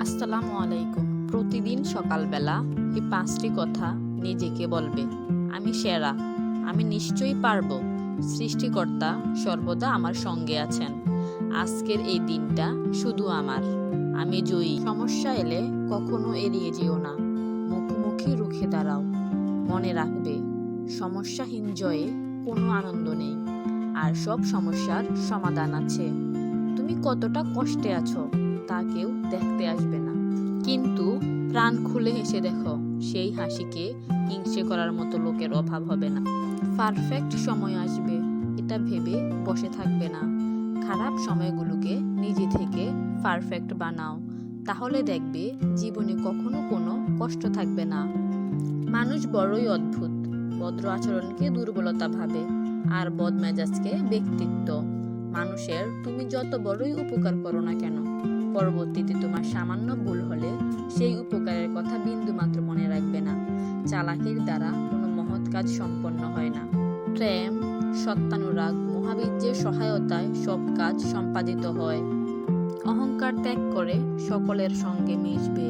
আসসালামু আলাইকুম। প্রতিদিন সকালবেলা এই পাঁচটি কথা নিজেকে বলবে। আমি সেরা। আমি নিশ্চয়ই পারব। সৃষ্টিকর্তা সর্বদা আমার সঙ্গে আছেন। আজকের এই দিনটা শুধু আমার। আমি জয়ী। সমস্যা এলে কখনো এড়িয়ে যেও না। মুখোমুখি রুখে দাঁড়াও। মনে রাখবে, সমস্যাহীন জয়ে কোনো আনন্দ নেই। আর সব সমস্যার সমাধান আছে। তুমি কতটা কষ্টে আছো, তা কেউ দেখতে আসবে না। কিন্তু প্রাণ খুলে হেসে দেখো, সেই হাসিকে হিংসে করার মতো লোকের অভাব হবে না। পারফেক্ট সময় আসবে, এটা ভেবে বসে থাকবে না। খারাপ সময়গুলোকে নিজে থেকে পারফেক্ট বানাও। তাহলে দেখবে জীবনে কখনো কোনো কষ্ট থাকবে না। মানুষ বড়ই অদ্ভুত, ভদ্র আচরণকে দুর্বলতা ভাবে, আর বদমেজাজকে ব্যক্তিত্ব। মানুষের তুমি যত বড়ই উপকার করো না কেন, পরবর্তীতে তোমার সামান্য ভুল হলে সেই উপকারের কথা বিন্দু মাত্র মনে রাখবে না। চালাকির দ্বারা কোনো মহৎ কাজ সম্পন্ন হয় না। প্রেম, সত্যানুরাগ, মহাবীর্যের সহায়তায় সব কাজ সম্পাদিত হয়। অহংকার ত্যাগ করে সকলের সঙ্গে মিশবে।